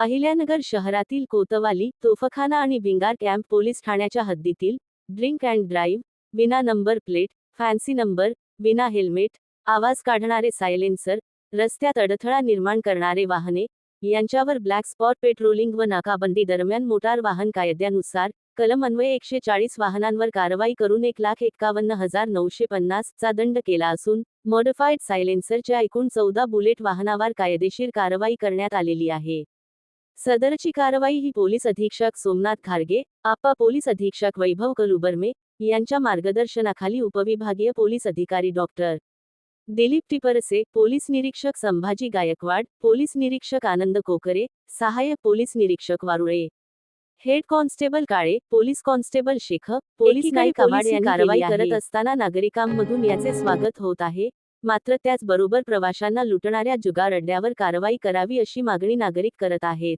अहिल्यानगर शहरातील कोतवाली तोफखाना आणि Bhingar camp police ठाण्याच्या हद्दीतील ड्रिंक अँड ड्राईव्ह विना नंबर प्लेट फॅन्सी नंबर विना हेल्मेट आवाज काढणारे सायलेन्सर रस्त्यात अडथळा निर्माण करणारे वाहने यांच्यावर ब्लॅक स्पॉट पेट्रोलिंग व नाकाबंदी दरम्यान मोटार वाहन कायद्यानुसार कलम अन्वये एकशे चाळीस वाहनांवर कारवाई करून एक लाख एक्कावन्न हजार नऊशे पन्नास चा दंड केला असून मॉडिफाईड सायलेन्सरच्या एकूण चौदा बुलेट वाहनावर कायदेशीर कारवाई करण्यात आलेली आहे. सदरची कारवाई ही पोलीस अधीक्षक सोमनाथ खारगे आपा पोलीस अधीक्षक वैभव कलुबर्मे यांच्या मार्गदर्शनाखाली उपविभागीय पोलीस अधिकारी डॉक्टर दिलीप टिपरसे पोलीस निरीक्षक संभाजी गायकवाड पोलीस निरीक्षक आनंद कोकरे सहाय्यक पोलीस निरीक्षक Warule. Head constable Kale police constable Shaikh police Naik police यांनी कारवाई करत. असताना नागरिकांमधून याचे स्वागत होत आहे. मात्र त्याचबरोबर प्रवाशांना लुटणाऱ्या जुगार अड्ड्यावर कारवाई करावी अशी मागणी नागरिक करत आहेत.